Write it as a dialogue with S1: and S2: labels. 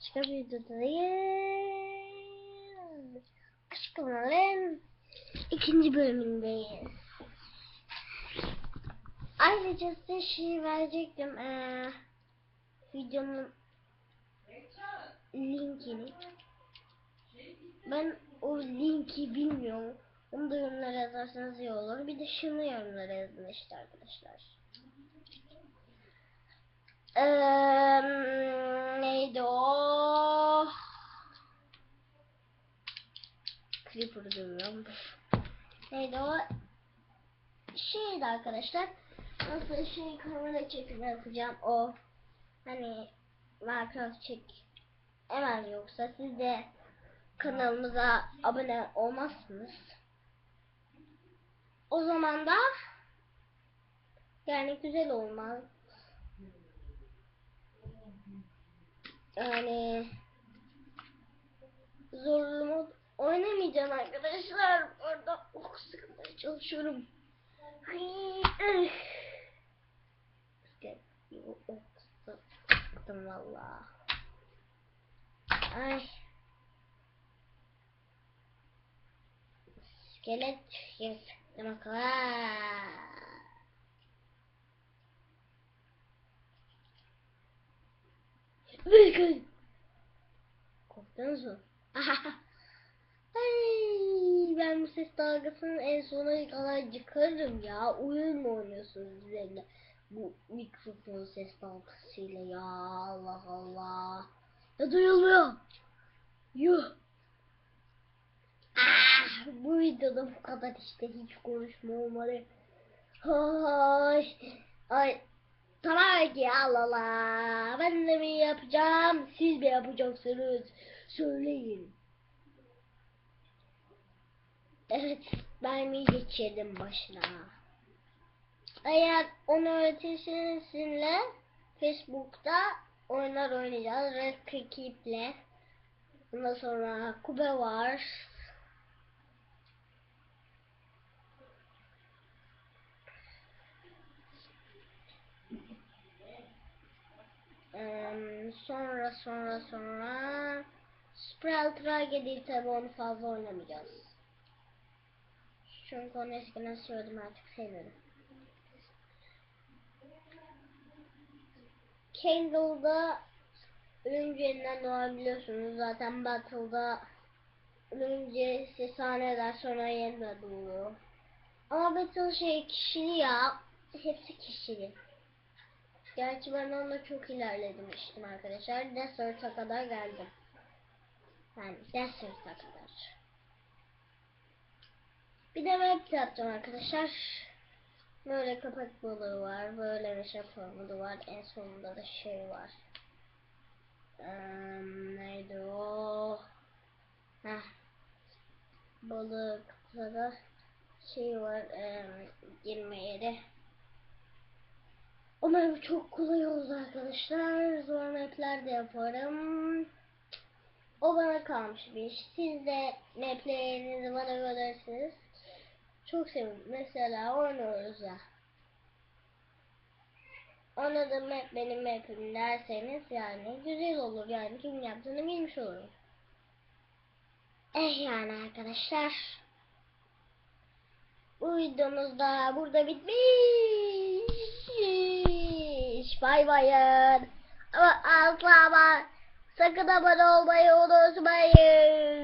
S1: Başka bir videodayız. Kışkırtmaların ikinci bölümündeyiz. Ayrıca size şey verecektim. Ee, videonun linkini. Ben o linki bilmiyorum. Onu da yorumlara yazarsanız iyi olur. Bir de şunu yorumlara yazın işte arkadaşlar. Eee neydi o? Creeper dövüyorum. Neydi o? Şeydi arkadaşlar. Nasıl şey kamera çekimi yapacağım o. Hani Minecraft çek hemen yoksa siz de kanalımıza abone olmazsınız. O zaman da yani güzel olmaz. Yani zorlu mod oynamayacağım arkadaşlar. Orada ok sıkmaya çalışıyorum. Ay, ok sıktım valla. Ay. İskelet sıktım akla. Korktunuz mu? Ay, ben bu ses dalgasının en sona kadar çıkarım ya. Oyun mu oynuyorsunuz bizimle? Bu mikrofon ses dalgasıyla ya Allah Allah. Ya duyulmuyor. Yuh. Ah, bu videoda bu kadar işte hiç konuşma olmadı. Ay, ay Tabii ki Allah Allah. Ben de mi yapacağım? Siz mi yapacaksınız? Söyleyin. Evet, ben mi geçirdim başına? Eğer onu öğretirseniz Facebook'ta oyunlar oynayacağız. Red Cricket'le. Ondan sonra Kube var. Sonra sonra sonra Sprout Tragedy tabi onu fazla oynamayacağız. Çünkü onu eskiden seviyordum artık sevmiyorum. Candle'da ölümcü yeniden doğabiliyorsunuz. Zaten Battle'da ölümcü size sahne eder sonra yeniden doğuyor. Ama Battle şey kişili ya. Hepsi kişili. Gerçi ben onunla çok ilerledim işte arkadaşlar. Desert'a kadar geldim. Yani Desert'a kadar. Bir de web yapacağım arkadaşlar. Böyle köpek balığı var. Böyle meşe formudu var. En sonunda da şey var. Ee, neydi o? Heh. Balıkta da şey var. E, girme yeri. Umarım çok kolay oldu arkadaşlar. Zor mapler de yaparım. O bana kalmış bir iş. Siz de maplerinizi bana gönderirsiniz. Çok sevinirim. Mesela oynuyoruz ya. Ona da map benim mapim derseniz yani güzel olur yani kim yaptığını bilmiş olurum. Eh yani arkadaşlar. Bu videomuz da burada bitmiş. Bay bayın. Ama asla ama sakın abone olmayı unutmayın.